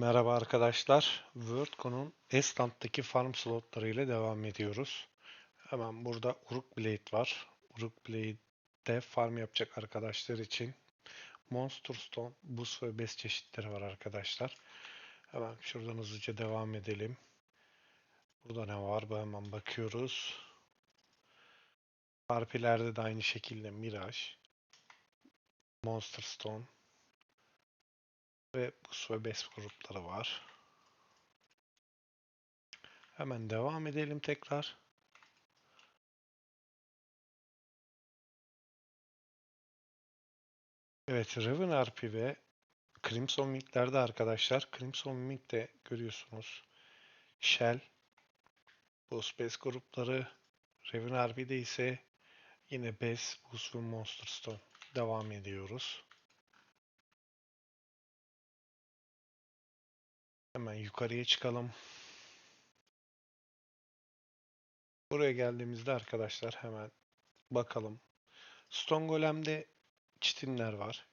Merhaba arkadaşlar. WorldCon'un Estland'daki farm slotları ile devam ediyoruz. Hemen burada Uruk Blade var. Uruk Blade'de farm yapacak arkadaşlar için Monster Stone, buz ve bez çeşitleri var arkadaşlar. Hemen şuradan hızlıca devam edelim. Burada ne var? Bu hemen bakıyoruz. Harpilerde de aynı şekilde Mirage, Monster Stone, ve buz ve bes grupları var. Hemen devam edelim tekrar. Evet, Raven RP ve Crimson Wing'lerde arkadaşlar. Crimson Wing'de görüyorsunuz. Shell, Buz Base grupları. Raven RP'de ise yine Base, Buz ve Monster Stone. Devam ediyoruz. Hemen yukarıya çıkalım. Buraya geldiğimizde arkadaşlar hemen bakalım. Stone Golem'de çitinler var.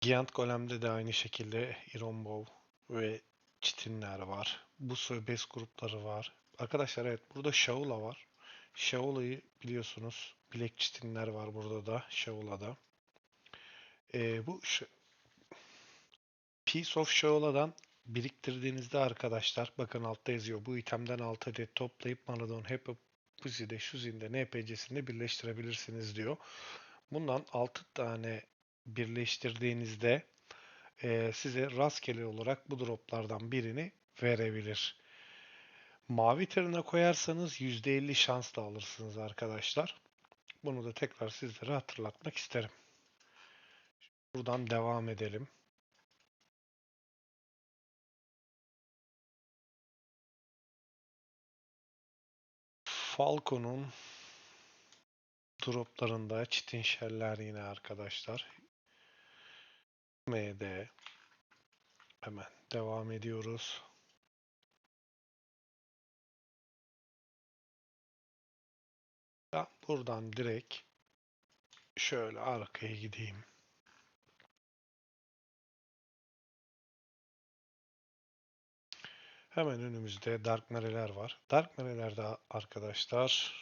Giant Golem'de de aynı şekilde Iron Bow ve çitinler var. Bu Bes grupları var. Arkadaşlar evet burada Shaula var. Shaula'yı biliyorsunuz. Bilek çitinler var burada da. Shaula'da. Ee, bu Piece of Shaola'dan biriktirdiğinizde arkadaşlar bakın altta yazıyor. Bu itemden 6 adet toplayıp Manadon Happy Pussy'de, Shuzin'de, NPC'sinde birleştirebilirsiniz diyor. Bundan 6 tane birleştirdiğinizde e, size rastgele olarak bu droplardan birini verebilir. Mavi tırına koyarsanız %50 şans da alırsınız arkadaşlar. Bunu da tekrar sizlere hatırlatmak isterim. Buradan devam edelim. Falcon'un droplarında çitin şeller yine arkadaşlar. MD hemen devam ediyoruz. Ya buradan direkt şöyle arkaya gideyim. Hemen önümüzde Dark Mare'ler var. Dark Mare'lerde arkadaşlar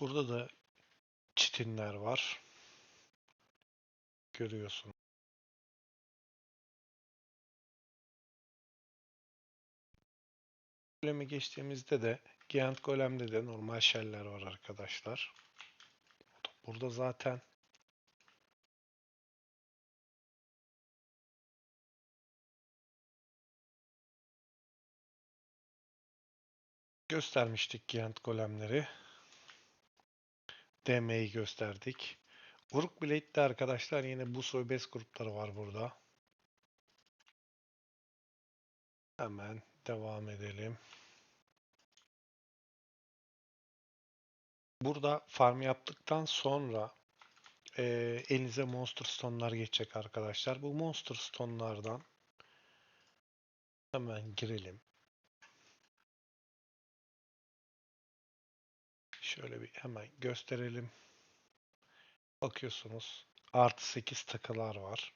burada da çitinler var. Görüyorsun. Golemi geçtiğimizde de Giant Golem'de de normal sheller var arkadaşlar. Burada zaten göstermiştik Giant Golemleri. DM'yi gösterdik. Uruk Blade'de arkadaşlar yine bu soy bes grupları var burada. Hemen devam edelim. Burada farm yaptıktan sonra e, elinize Monster Stone'lar geçecek arkadaşlar. Bu Monster Stone'lardan hemen girelim. Şöyle bir hemen gösterelim. Bakıyorsunuz artı 8 takılar var.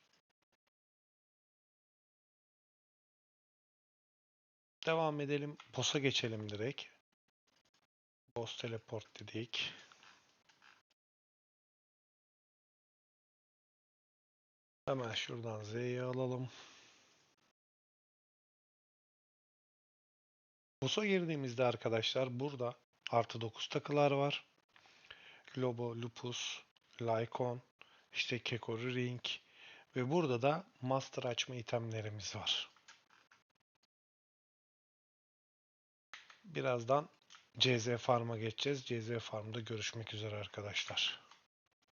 Devam edelim. Boss'a geçelim direkt. Boss teleport dedik. Hemen şuradan Z'yi alalım. Boss'a girdiğimizde arkadaşlar burada artı 9 takılar var. Lobo, Lupus, Lycon, işte Kekori Ring ve burada da Master açma itemlerimiz var. Birazdan CZ Farm'a geçeceğiz. CZ Farm'da görüşmek üzere arkadaşlar.